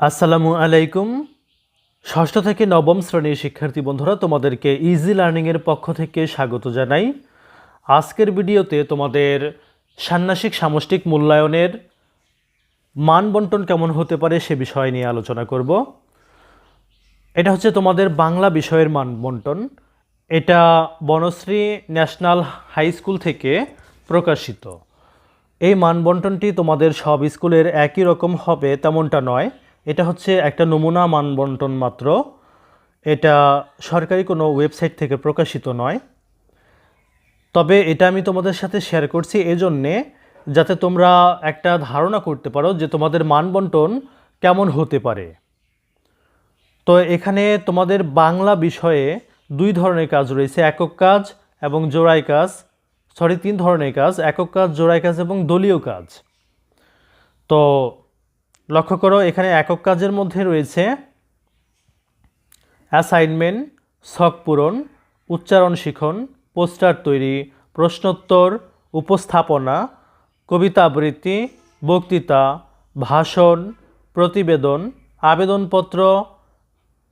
আসসালামু আলাইকুম। ষষ্ঠ থেকে নবম শ্রেণির শিক্ষার্থী বন্ধুরা, তোমাদেরকে ইজি লার্নিংয়ের পক্ষ থেকে স্বাগত জানাই। আজকের ভিডিওতে তোমাদের ষান্মাসিক সামষ্টিক মূল্যায়নের মান বন্টন কেমন হতে পারে সে বিষয় নিয়ে আলোচনা করব। এটা হচ্ছে তোমাদের বাংলা বিষয়ের মান বন্টন। এটা বনশ্রী ন্যাশনাল হাই স্কুল থেকে প্রকাশিত। এই মানবন্টনটি তোমাদের সব স্কুলের একই রকম হবে, তেমনটা নয়। এটা হচ্ছে একটা নমুনা মানবন্টন মাত্র। এটা সরকারি কোনো ওয়েবসাইট থেকে প্রকাশিত নয়। তবে এটা আমি তোমাদের সাথে শেয়ার করছি এজন্যে, যাতে তোমরা একটা ধারণা করতে পারো যে তোমাদের মানবন্টন কেমন হতে পারে। তো এখানে তোমাদের বাংলা বিষয়ে দুই ধরনের কাজ রয়েছে, একক কাজ এবং জোড়াই কাজ। সরি তিন ধরনের কাজ, একক কাজ, জোড়াই কাজ এবং দলীয় কাজ। তো লক্ষ্য করো, এখানে একক কাজের মধ্যে রয়েছে অ্যাসাইনমেন্ট ছক পূরণ, উচ্চারণ শিখন, পোস্টার তৈরি, প্রশ্নোত্তর, উপস্থাপনা, কবিতা আবৃত্তি, বক্তৃতা, ভাষণ, প্রতিবেদন, আবেদনপত্র,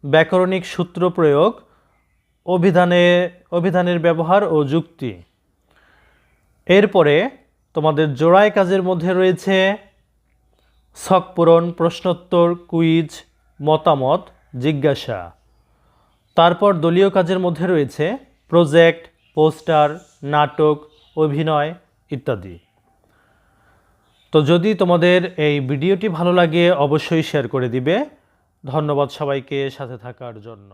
ব্যাকরণিক সূত্র প্রয়োগ, অভিধানে, অভিধানের ব্যবহার ও যুক্তি। এরপরে তোমাদের জোড়াই কাজের মধ্যে রয়েছে ছক পূরণ, প্রশ্নোত্তর, কুইজ, মতামত, জিজ্ঞাসা। তারপর দলীয় কাজের মধ্যে রয়েছে প্রজেক্ট, পোস্টার, নাটক, অভিনয় ইত্যাদি। তো যদি তোমাদের এই ভিডিওটি ভালো লাগে, অবশ্যই শেয়ার করে দিবে। ধন্যবাদ সবাইকে সাথে থাকার জন্য।